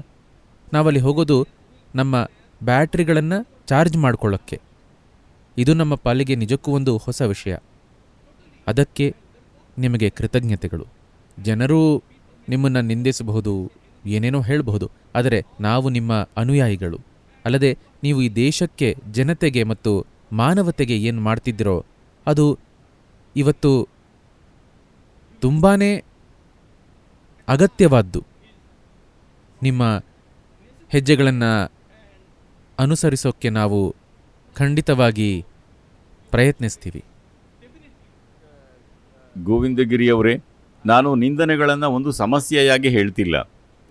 ನಾವಲ್ಲಿ ಹೋಗೋದು ನಮ್ಮ ಬ್ಯಾಟ್ರಿಗಳನ್ನು ಚಾರ್ಜ್ ಮಾಡಿಕೊಳ್ಳೋಕ್ಕೆ. ಇದು ನಮ್ಮ ಪಾಲಿಗೆ ನಿಜಕ್ಕೂ ಒಂದು ಹೊಸ ವಿಷಯ. ಅದಕ್ಕೆ ನಿಮಗೆ ಕೃತಜ್ಞತೆಗಳು. ಜನರು ನಿಮ್ಮನ್ನು ನಿಂದಿಸಬಹುದು. ಏನೇನೋ ಹೇಳಬಹುದು, ಆದರೆ ನಾವು ನಿಮ್ಮ ಅನುಯಾಯಿಗಳು. ಅಲ್ಲದೆ ನೀವು ಈ ದೇಶಕ್ಕೆ ಜನತೆಗೆ ಮತ್ತು ಮಾನವತೆಗೆ ಏನು ಮಾಡ್ತಿದ್ದೀರೋ, ಅದು ಇವತ್ತು ತುಂಬಾ ಅಗತ್ಯವಾದ್ದು. ನಿಮ್ಮ ಹೆಜ್ಜೆಗಳನ್ನು ಅನುಸರಿಸೋಕ್ಕೆ ನಾವು ಖಂಡಿತವಾಗಿ ಪ್ರಯತ್ನಿಸ್ತೀವಿ. ಗೋವಿಂದಗಿರಿಯವರೇ, ನಾನು ನಿಂದನೆಗಳನ್ನು ಒಂದು ಸಮಸ್ಯೆಯಾಗಿ ಹೇಳ್ತಿಲ್ಲ.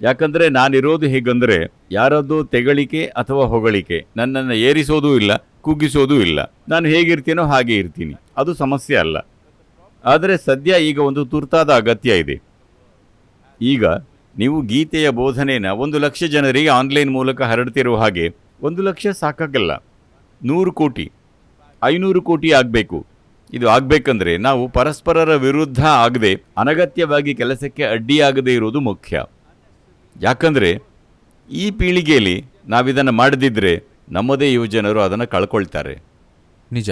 ಯಾಕಂದರೆ ನಾನಿರೋದು ಹೇಗಂದರೆ ಯಾರದ್ದು ತೆಗಳಿಕೆ ಅಥವಾ ಹೊಗಳಿಕೆ, ನನ್ನನ್ನು ಏರಿಸೋದೂ ಇಲ್ಲ, ಕುಗ್ಗಿಸೋದೂ ಇಲ್ಲ. ನಾನು ಹೇಗಿರ್ತೀನೋ ಹಾಗೆ ಇರ್ತೀನಿ. ಅದು ಸಮಸ್ಯೆ ಅಲ್ಲ. ಆದರೆ ಸದ್ಯ ಈಗ ಒಂದು ತುರ್ತಾದ ಅಗತ್ಯ ಇದೆ. ಈಗ ನೀವು ಗೀತೆಯ ಬೋಧನೆನ ಒಂದು ಲಕ್ಷ ಜನರಿಗೆ ಆನ್ಲೈನ್ ಮೂಲಕ ಹರಡ್ತಿರುವ ಹಾಗೆ ಒಂದು ಲಕ್ಷ ಸಾಕಾಗಲ್ಲ. ನೂರು ಕೋಟಿ, ಐನೂರು ಕೋಟಿ ಆಗಬೇಕು. ಇದು ಆಗಬೇಕಂದ್ರೆ ನಾವು ಪರಸ್ಪರರ ವಿರುದ್ಧ ಆಗದೆ ಅನಗತ್ಯವಾಗಿ ಕೆಲಸಕ್ಕೆ ಅಡ್ಡಿಯಾಗದೇ ಇರೋದು ಮುಖ್ಯ. ಯಾಕಂದರೆ ಈ ಪೀಳಿಗೆಯಲ್ಲಿ ನಾವಿದನ್ನು ಮಾಡದಿದ್ದರೆ ನಮ್ಮದೇ ಯುವಜನರು ಅದನ್ನು ಕಳ್ಕೊಳ್ತಾರೆ. ನಿಜ.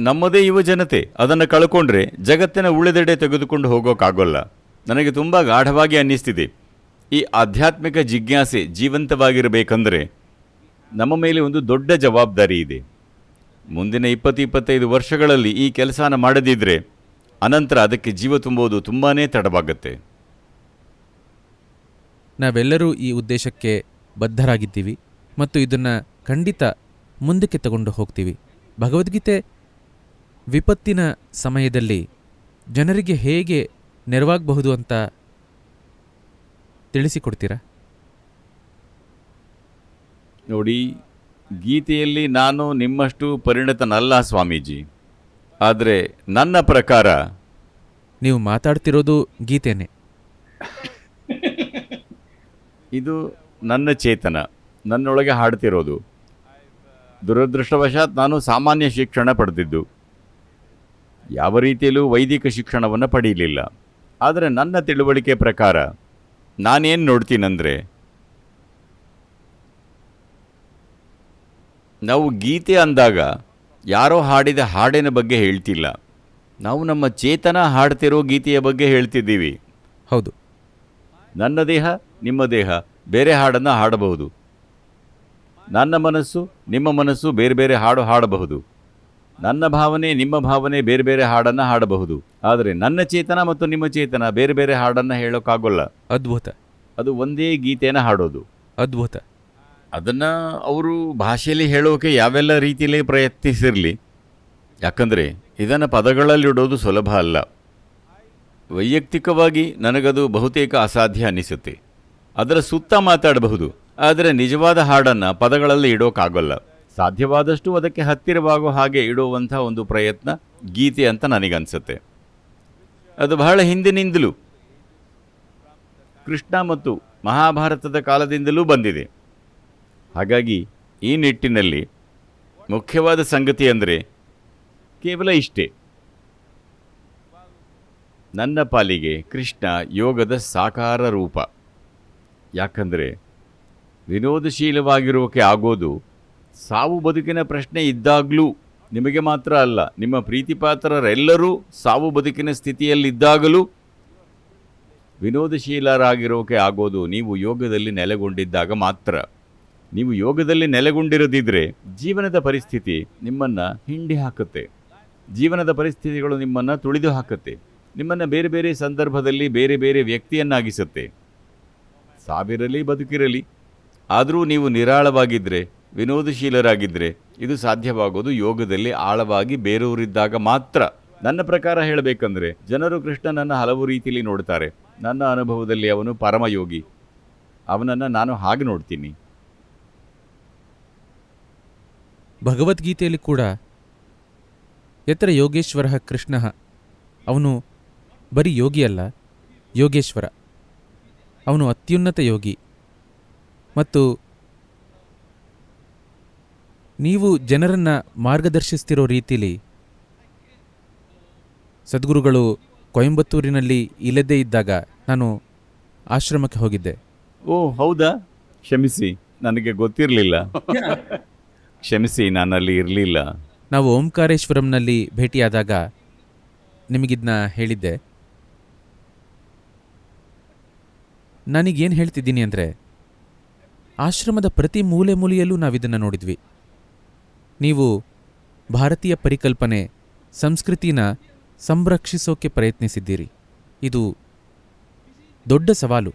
ನಮ್ಮದೇ ಯುವ ಜನತೆ ಅದನ್ನು ಕಳ್ಕೊಂಡ್ರೆ ಜಗತ್ತಿನ ಉಳಿದೆಡೆ ತೆಗೆದುಕೊಂಡು ಹೋಗೋಕ್ಕಾಗೋಲ್ಲ ನನಗೆ ತುಂಬ ಗಾಢವಾಗಿ ಅನ್ನಿಸ್ತಿದೆ. ಈ ಆಧ್ಯಾತ್ಮಿಕ ಜಿಜ್ಞಾಸೆ ಜೀವಂತವಾಗಿರಬೇಕಂದ್ರೆ ನಮ್ಮ ಮೇಲೆ ಒಂದು ದೊಡ್ಡ ಜವಾಬ್ದಾರಿ ಇದೆ. ಮುಂದಿನ ಇಪ್ಪತ್ತು ಇಪ್ಪತ್ತೈದು ವರ್ಷಗಳಲ್ಲಿ ಈ ಕೆಲಸನ ಮಾಡದಿದ್ದರೆ ಅನಂತರ ಅದಕ್ಕೆ ಜೀವ ತುಂಬೋದು ತುಂಬಾ ತಡವಾಗುತ್ತೆ. ನಾವೆಲ್ಲರೂ ಈ ಉದ್ದೇಶಕ್ಕೆ ಬದ್ಧರಾಗಿದ್ದೀವಿ ಮತ್ತು ಇದನ್ನು ಖಂಡಿತ ಮುಂದಕ್ಕೆ ತಗೊಂಡು ಹೋಗ್ತೀವಿ. ಭಗವದ್ಗೀತೆ ವಿಪತ್ತಿನ ಸಮಯದಲ್ಲಿ ಜನರಿಗೆ ಹೇಗೆ ನೆರವಾಗಬಹುದು ಅಂತ ತಿಳಿಸಿಕೊಡ್ತೀರಾ? ನೋಡಿ ಗೀತೆಯಲ್ಲಿ ನಾನು ನಿಮ್ಮಷ್ಟು ಪರಿಣತನಲ್ಲ ಸ್ವಾಮೀಜಿ. ಆದರೆ ನನ್ನ ಪ್ರಕಾರ ನೀವು ಮಾತಾಡ್ತಿರೋದು ಗೀತೆನೇ. ಇದು ನನ್ನ ಚೇತನ. ನನ್ನೊಳಗೆ ಹಾಡ್ತಿರೋದು. ದುರದೃಷ್ಟವಶಾತ್ ನಾನು ಸಾಮಾನ್ಯ ಶಿಕ್ಷಣ ಪಡೆದಿದ್ದು. ಯಾವ ರೀತಿಯಲ್ಲೂ ವೈದಿಕ ಶಿಕ್ಷಣವನ್ನು ಪಡೆಯಲಿಲ್ಲ. ಆದರೆ ನನ್ನ ತಿಳುವಳಿಕೆ ಪ್ರಕಾರ ನಾನೇನು ನೋಡ್ತೀನಂದರೆ ನಾವು ಗೀತೆ ಅಂದಾಗ ಯಾರೋ ಹಾಡಿದ ಹಾಡಿನ ಬಗ್ಗೆ ಹೇಳ್ತಿಲ್ಲ. ನಾವು ನಮ್ಮ ಚೇತನ ಹಾಡ್ತಿರೋ ಗೀತೆಯ ಬಗ್ಗೆ ಹೇಳ್ತಿದ್ದೀವಿ. ಹೌದು. ನನ್ನ ದೇಹ ನಿಮ್ಮ ದೇಹ ಬೇರೆ ಹಾಡನ್ನು ಹಾಡಬಹುದು. ನನ್ನ ಮನಸ್ಸು ನಿಮ್ಮ ಮನಸ್ಸು ಬೇರೆ ಬೇರೆ ಹಾಡು ಹಾಡಬಹುದು. ನನ್ನ ಭಾವನೆ ನಿಮ್ಮ ಭಾವನೆ ಬೇರೆ ಬೇರೆ ಹಾಡನ್ನು ಹಾಡಬಹುದು. ಆದರೆ ನನ್ನ ಚೇತನ ಮತ್ತು ನಿಮ್ಮ ಚೇತನ ಬೇರೆ ಬೇರೆ ಹಾಡನ್ನು ಹೇಳೋಕ್ಕಾಗೋಲ್ಲ. ಅದ್ಭುತ. ಅದು ಒಂದೇ ಗೀತೆಯನ್ನು ಹಾಡೋದು. ಅದ್ಭುತ. ಅದನ್ನು ಅವರು ಭಾಷೆಯಲ್ಲಿ ಹೇಳೋಕೆ ಯಾವೆಲ್ಲ ರೀತಿಯಲ್ಲಿ ಪ್ರಯತ್ನಿಸಿರಲಿ. ಯಾಕಂದರೆ ಇದನ್ನು ಪದಗಳಲ್ಲಿಡೋದು ಸುಲಭ ಅಲ್ಲ. ವೈಯಕ್ತಿಕವಾಗಿ ನನಗದು ಬಹುತೇಕ ಅಸಾಧ್ಯ ಅನಿಸುತ್ತೆ. ಅದರ ಸುತ್ತ ಮಾತಾಡಬಹುದು. ಆದರೆ ನಿಜವಾದ ಹಾಡನ್ನು ಪದಗಳಲ್ಲಿ ಇಡೋಕ್ಕಾಗಲ್ಲ ಸಾಧ್ಯವಾದಷ್ಟು ಅದಕ್ಕೆ ಹತ್ತಿರವಾಗೋ ಹಾಗೆ ಇಡುವಂಥ ಒಂದು ಪ್ರಯತ್ನ ಗೀತೆ ಅಂತ ನನಗನ್ಸುತ್ತೆ. ಅದು ಬಹಳ ಹಿಂದಿನಿಂದಲೂ ಕೃಷ್ಣ ಮತ್ತು ಮಹಾಭಾರತದ ಕಾಲದಿಂದಲೂ ಬಂದಿದೆ. ಹಾಗಾಗಿ ಈ ನಿಟ್ಟಿನಲ್ಲಿ ಮುಖ್ಯವಾದ ಸಂಗತಿ ಅಂದರೆ ಕೇವಲ ಇಷ್ಟೇ. ನನ್ನ ಪಾಲಿಗೆ ಕೃಷ್ಣ ಯೋಗದ ಸಾಕಾರ ರೂಪ. ಯಾಕಂದರೆ ವಿನೋದಶೀಲವಾಗಿರೋಕೆ ಆಗೋದು ಸಾವು ಬದುಕಿನ ಪ್ರಶ್ನೆ ಇದ್ದಾಗಲೂ ನಿಮಗೆ ಮಾತ್ರ ಅಲ್ಲ, ನಿಮ್ಮ ಪ್ರೀತಿಪಾತ್ರರೆಲ್ಲರೂ ಸಾವು ಬದುಕಿನ ಸ್ಥಿತಿಯಲ್ಲಿದ್ದಾಗಲೂ ವಿನೋದಶೀಲರಾಗಿರೋಕೆ ಆಗೋದು ನೀವು ಯೋಗದಲ್ಲಿ ನೆಲೆಗೊಂಡಿದ್ದಾಗ ಮಾತ್ರ. ನೀವು ಯೋಗದಲ್ಲಿ ನೆಲೆಗೊಂಡಿರದಿದ್ದರೆ ಜೀವನದ ಪರಿಸ್ಥಿತಿ ನಿಮ್ಮನ್ನು ಹಿಂಡಿ ಹಾಕುತ್ತೆ. ಜೀವನದ ಪರಿಸ್ಥಿತಿಗಳು ನಿಮ್ಮನ್ನು ತುಳಿದು ಹಾಕುತ್ತೆ. ನಿಮ್ಮನ್ನು ಬೇರೆ ಬೇರೆ ಸಂದರ್ಭದಲ್ಲಿ ಬೇರೆ ಬೇರೆ ವ್ಯಕ್ತಿಯನ್ನಾಗಿಸುತ್ತೆ. ಸಾವಿರಲಿ ಬದುಕಿರಲಿ. ಆದರೂ ನೀವು ನಿರಾಳವಾಗಿದ್ದರೆ ವಿನೋದಶೀಲರಾಗಿದ್ದರೆ ಇದು ಸಾಧ್ಯವಾಗೋದು ಯೋಗದಲ್ಲಿ ಆಳವಾಗಿ ಬೇರೆಯವರಿದ್ದಾಗ ಮಾತ್ರ. ನನ್ನ ಪ್ರಕಾರ ಹೇಳಬೇಕಂದ್ರೆ, ಜನರು ಕೃಷ್ಣನನ್ನು ಹಲವು ರೀತಿಯಲ್ಲಿ ನೋಡ್ತಾರೆ. ನನ್ನ ಅನುಭವದಲ್ಲಿ ಅವನು ಪರಮಯೋಗಿ. ಅವನನ್ನು ನಾನು ಹಾಗೆ ನೋಡ್ತೀನಿ. ಭಗವದ್ಗೀತೆಯಲ್ಲಿ ಕೂಡ ಎತ್ತರ ಯೋಗೇಶ್ವರ ಕೃಷ್ಣ. ಅವನು ಬರೀ ಯೋಗಿಯಲ್ಲ, ಯೋಗೇಶ್ವರ. ಅವನು ಅತ್ಯುನ್ನತ ಯೋಗಿ. ಮತ್ತು ನೀವು ಜನರನ್ನ ಮಾರ್ಗದರ್ಶಿಸ್ತಿರೋ ರೀತಿಲಿ ಸದ್ಗುರುಗಳು ಕೊಯಂಬತ್ತೂರಿನಲ್ಲಿ ಇಲ್ಲದೇ ಇದ್ದಾಗ ನಾನು ಆಶ್ರಮಕ್ಕೆ ಹೋಗಿದ್ದೆ. ಓ ಹೌದಾ? ಕ್ಷಮಿಸಿ ನನಗೆ ಗೊತ್ತಿರಲಿಲ್ಲ. ಕ್ಷಮಿಸಿ ನಾನಲ್ಲಿ ಇರಲಿಲ್ಲ. ನಾವು ಓಂಕಾರೇಶ್ವರಂನಲ್ಲಿ ಭೇಟಿಯಾದಾಗ ನಿಮಗಿದ್ನ ಹೇಳಿದ್ದೆ. ನಾನೀಗೇನು ಹೇಳ್ತಿದ್ದೀನಿ ಅಂದರೆ, ಆಶ್ರಮದ ಪ್ರತಿ ಮೂಲೆ ಮೂಲೆಯಲ್ಲೂ ನಾವಿದನ್ನು ನೋಡಿದ್ವಿ. ನೀವು ಭಾರತೀಯ ಪರಿಕಲ್ಪನೆ, ಸಂಸ್ಕೃತಿನ ಸಂರಕ್ಷಿಸೋಕೆ ಪ್ರಯತ್ನಿಸಿದ್ದೀರಿ. ಇದು ದೊಡ್ಡ ಸವಾಲು.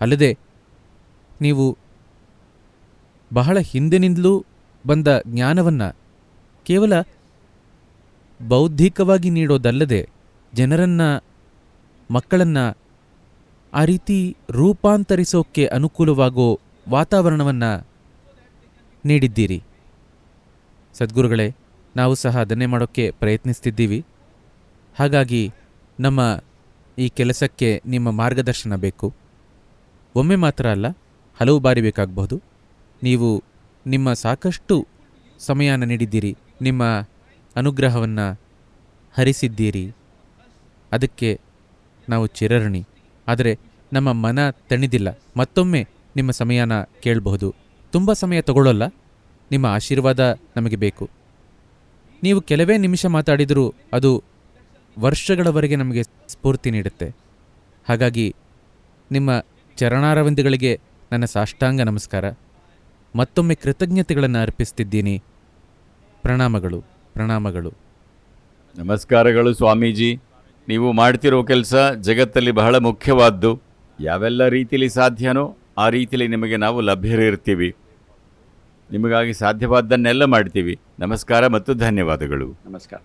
ಅಲ್ಲದೆ, ನೀವು ಬಹಳ ಹಿಂದಿನಿಂದಲೂ ಬಂದ ಜ್ಞಾನವನ್ನು ಕೇವಲ ಬೌದ್ಧಿಕವಾಗಿ ನೀಡೋದಲ್ಲದೆ ಜನರನ್ನ, ಮಕ್ಕಳನ್ನ ಆ ರೀತಿ ರೂಪಾಂತರಿಸೋಕ್ಕೆ ಅನುಕೂಲವಾಗೋ ವಾತಾವರಣವನ್ನು ನೀಡಿದ್ದೀರಿ. ಸದ್ಗುರುಗಳೇ, ನಾವು ಸಹ ಅದನ್ನೇ ಮಾಡೋಕ್ಕೆ ಪ್ರಯತ್ನಿಸ್ತಿದ್ದೀವಿ. ಹಾಗಾಗಿ ನಮ್ಮ ಈ ಕೆಲಸಕ್ಕೆ ನಿಮ್ಮ ಮಾರ್ಗದರ್ಶನ ಬೇಕು. ಒಮ್ಮೆ ಮಾತ್ರ ಅಲ್ಲ, ಹಲವು ಬಾರಿ ಬೇಕಾಗಬಹುದು. ನೀವು ನಿಮ್ಮ ಸಾಕಷ್ಟು ಸಮಯನ ನೀಡಿದ್ದೀರಿ, ನಿಮ್ಮ ಅನುಗ್ರಹವನ್ನು ಹರಿಸಿದ್ದೀರಿ. ಅದಕ್ಕೆ ನಾವು ಚಿರಋಣಿ. ಆದರೆ ನಮ್ಮ ಮನ ತಣಿದಿಲ್ಲ. ಮತ್ತೊಮ್ಮೆ ನಿಮ್ಮ ಸಮಯನ ಕೇಳಬಹುದು. ತುಂಬ ಸಮಯ ತಗೊಳ್ಳೋಲ್ಲ? ನಿಮ್ಮ ಆಶೀರ್ವಾದ ನಮಗೆ ಬೇಕು. ನೀವು ಕೆಲವೇ ನಿಮಿಷ ಮಾತಾಡಿದರೂ ಅದು ವರ್ಷಗಳವರೆಗೆ ನಮಗೆ ಸ್ಫೂರ್ತಿ ನೀಡುತ್ತೆ. ಹಾಗಾಗಿ ನಿಮ್ಮ ಚರಣಾರವಿಂದಗಳಿಗೆ ನನ್ನ ಸಾಷ್ಟಾಂಗ ನಮಸ್ಕಾರ. ಮತ್ತೊಮ್ಮೆ ಕೃತಜ್ಞತೆಗಳನ್ನು ಅರ್ಪಿಸ್ತಿದ್ದೀನಿ. ಪ್ರಣಾಮಗಳು ಪ್ರಣಾಮಗಳು. ನಮಸ್ಕಾರಗಳು ಸ್ವಾಮೀಜಿ. ನೀವು ಮಾಡ್ತಿರೋ ಕೆಲಸ ಜಗತ್ತಲ್ಲಿ ಬಹಳ ಮುಖ್ಯವಾದ್ದು. ಯಾವೆಲ್ಲ ರೀತಿಯಲ್ಲಿ ಸಾಧ್ಯನೋ ಆ ರೀತಿಯಲ್ಲಿ ನಿಮಗೆ ನಾವು ಲಭ್ಯರಿರ್ತೀವಿ. ನಿಮಗಾಗಿ ಸಾಧ್ಯವಾದ್ದನ್ನೆಲ್ಲ ಮಾಡ್ತೀವಿ. ನಮಸ್ಕಾರ ಮತ್ತು ಧನ್ಯವಾದಗಳು. ನಮಸ್ಕಾರ.